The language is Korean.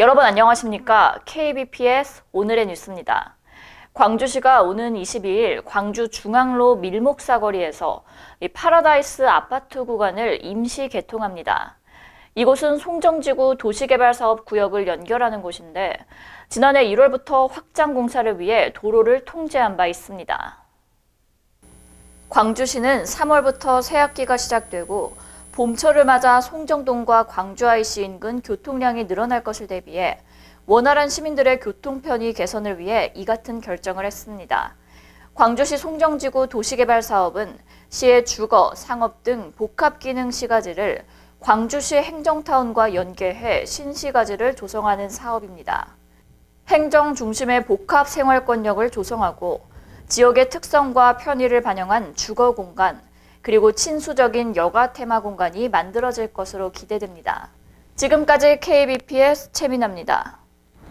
여러분 안녕하십니까? KBPS 오늘의 뉴스입니다. 광주시가 오는 22일 광주 중앙로 밀목 사거리에서 이 파라다이스 아파트 구간을 임시 개통합니다. 이곳은 송정지구 도시개발사업 구역을 연결하는 곳인데 지난해 1월부터 확장 공사를 위해 도로를 통제한 바 있습니다. 광주시는 3월부터 새학기가 시작되고 봄철을 맞아 송정동과 광주 IC 인근 교통량이 늘어날 것을 대비해 원활한 시민들의 교통 편의 개선을 위해 이 같은 결정을 했습니다. 광주시 송정지구 도시개발 사업은 시의 주거, 상업 등 복합 기능 시가지를 광주시 행정타운과 연계해 신시가지를 조성하는 사업입니다. 행정 중심의 복합 생활권역을 조성하고 지역의 특성과 편의를 반영한 주거 공간, 그리고 친수적인 여가 테마 공간이 만들어질 것으로 기대됩니다. 지금까지 KBPS 최민아입니다.